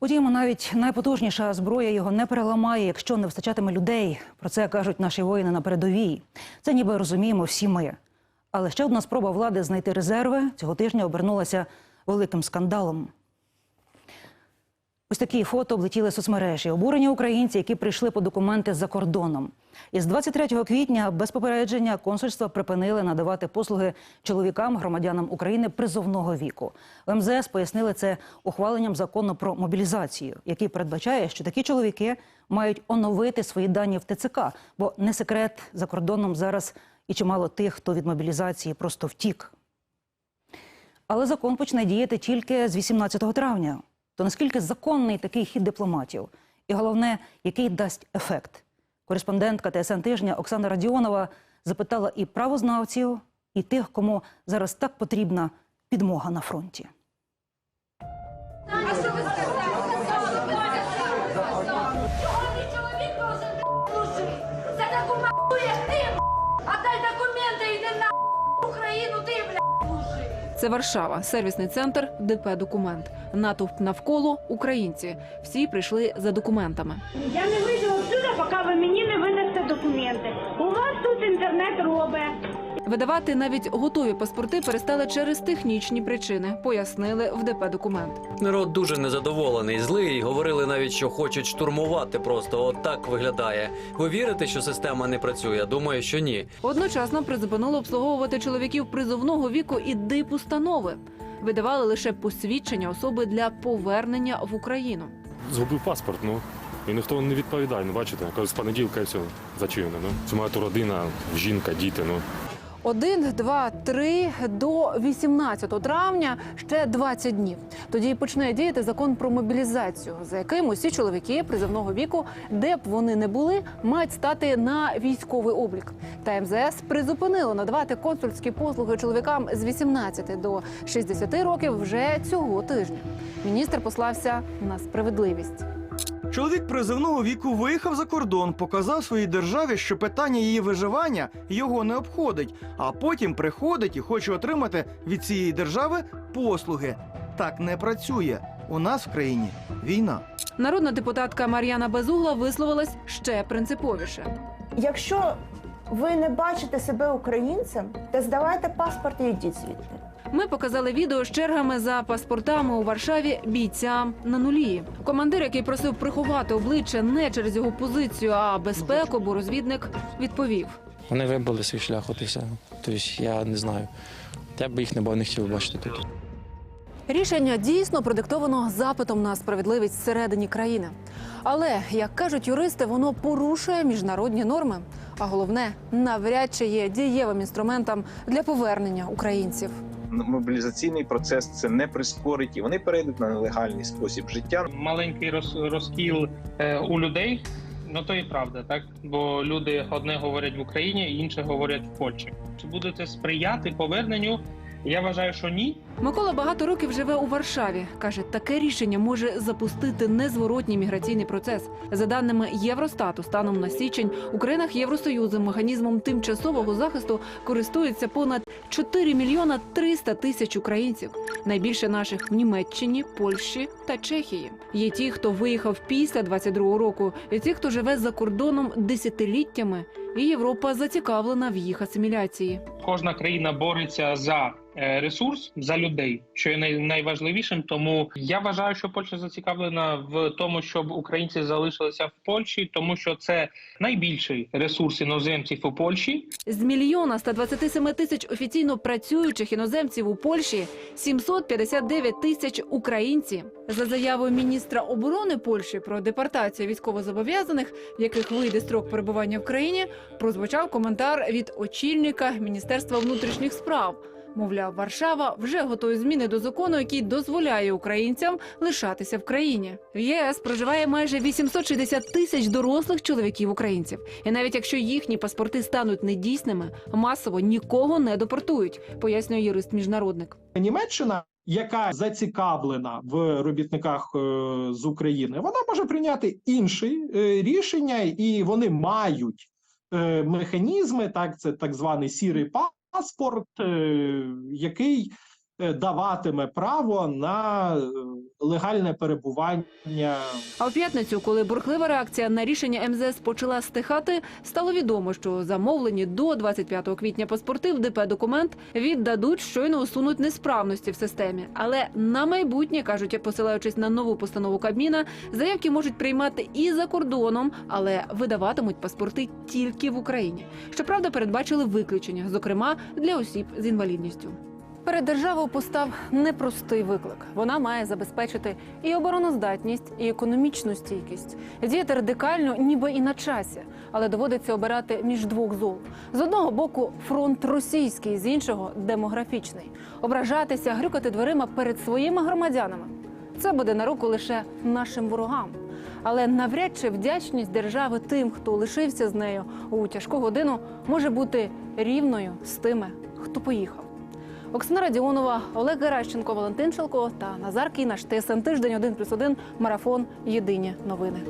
Утім, навіть найпотужніша зброя його не переламає, якщо не вистачатиме людей. Про це кажуть наші воїни на передовій. Це ніби розуміємо всі ми. Але ще одна спроба влади знайти резерви цього тижня обернулася великим скандалом. Ось такі фото облетіли соцмережі. Обурені українці, які прийшли по документи за кордоном. Із 23 квітня без попередження консульства припинили надавати послуги чоловікам, громадянам України призовного віку. В МЗС пояснили це ухваленням закону про мобілізацію, який передбачає, що такі чоловіки мають оновити свої дані в ТЦК, бо не секрет за кордоном зараз і чимало тих, хто від мобілізації просто втік. Але закон почне діяти тільки з 18 травня. То наскільки законний такий хід дипломатів? І головне, який дасть ефект? Кореспондентка ТСН тижня Оксана Радіонова запитала і правознавців, і тих, кому зараз так потрібна підмога на фронті. А Це Варшава, сервісний центр ДП Документ. Натовп навколо українці. Всі прийшли за документами. Я не вийду отсюда, поки ви мені не винесете документи. У вас тут інтернет робить. Видавати навіть готові паспорти перестали через технічні причини. Пояснили в ДП Документ. Народ дуже незадоволений, злий. Говорили навіть, що хочуть штурмувати. Просто от так виглядає. Ви вірите, що система не працює? Думаю, що ні. Одночасно призупинили обслуговувати чоловіків призовного віку і дипустанови. Видавали лише посвідчення особи для повернення в Україну. Згубив паспорт, ну. І ніхто не відповідає, ну бачите, кажу, з понеділка і все зачинено. Ну. Це моя родина, жінка, діти. Ну. Один, два, три до 18 травня ще 20 днів. Тоді почне діяти закон про мобілізацію, за яким усі чоловіки призовного віку, де б вони не були, мають стати на військовий облік. Та МЗС призупинило надавати консульські послуги чоловікам з 18 до 60 років вже цього тижня. Міністр послався на справедливість. Чоловік призивного віку виїхав за кордон, показав своїй державі, що питання її виживання його не обходить, а потім приходить і хоче отримати від цієї держави послуги. Так не працює. У нас в країні війна. Народна депутатка Мар'яна Безугла висловилась ще принциповіше. Якщо ви не бачите себе українцем, то здавайте паспорт і йдіть звідти. Ми показали відео з чергами за паспортами у Варшаві бійцям на нулі. Командир, який просив приховати обличчя не через його позицію, а безпеку, бо розвідник відповів. Вони вибрали свій шлях, от і все. Тобто я не знаю. Я б їх не, бо не хотів бачити тут. Рішення дійсно продиктовано запитом на справедливість всередині країни. Але як кажуть юристи, воно порушує міжнародні норми. А головне, навряд чи є дієвим інструментом для повернення українців. мобілізаційний процес це не прискорить, і вони перейдуть на нелегальний спосіб життя. маленький роз, розкіл е, у людей. Ну то і правда, так бо люди одне говорять в Україні, інше говорять в Польщі. Чи будете сприяти поверненню? Я вважаю, що ні. Микола багато років живе у Варшаві. каже, таке рішення може запустити незворотній міграційний процес. За даними Євростату, станом на січень у країнах Євросоюзу механізмом тимчасового захисту користується понад 4 мільйона 300 тисяч українців. Найбільше наших в Німеччині, Польщі та Чехії. Є ті, хто виїхав після 22-го року, і ті, хто живе за кордоном десятиліттями. І Європа зацікавлена в їх асиміляції. Кожна країна бореться за ресурс за людей, що є найважливішим. Тому я вважаю, що Польща зацікавлена в тому, щоб українці залишилися в Польщі, тому що це найбільший ресурс іноземців у Польщі. З мільйона 127 тисяч офіційно працюючих іноземців у Польщі 759 тисяч українці. За заявою міністра оборони Польщі про депортацію військовозобов'язаних, в яких вийде строк перебування в країні, прозвучав коментар від очільника Міністерства внутрішніх справ. Мовляв, Варшава вже готує зміни до закону, який дозволяє українцям лишатися в країні. В ЄС проживає майже 860 тисяч дорослих чоловіків українців. І навіть якщо їхні паспорти стануть недійсними, масово нікого не депортують, пояснює юрист міжнародник. Німеччина, яка зацікавлена в робітниках е, з України, вона може прийняти інші е, рішення, і вони мають е, механізми, так це так званий сірий паспорт, е, який даватиме право на е, легальне перебування А в п'ятницю, коли бурхлива реакція на рішення МЗС почала стихати, стало відомо, що замовлені до 25 квітня паспорти в ДП документ віддадуть, щойно усунуть несправності в системі. Але на майбутнє кажуть, посилаючись на нову постанову Кабміна, заявки можуть приймати і за кордоном, але видаватимуть паспорти тільки в Україні. Щоправда, передбачили виключення, зокрема для осіб з інвалідністю. Перед державою постав непростий виклик. Вона має забезпечити і обороноздатність, і економічну стійкість. Діяти радикально, ніби і на часі, але доводиться обирати між двох зол. З одного боку фронт російський, з іншого демографічний. Ображатися, грюкати дверима перед своїми громадянами. Це буде на руку лише нашим ворогам. Але навряд чи вдячність держави тим, хто лишився з нею у тяжку годину, може бути рівною з тими, хто поїхав. Оксана Радіонова, Олег Геращенко, Валентин Шелко та Назар Кінаш. ТСН тиждень 1+,1, марафон. Єдині новини.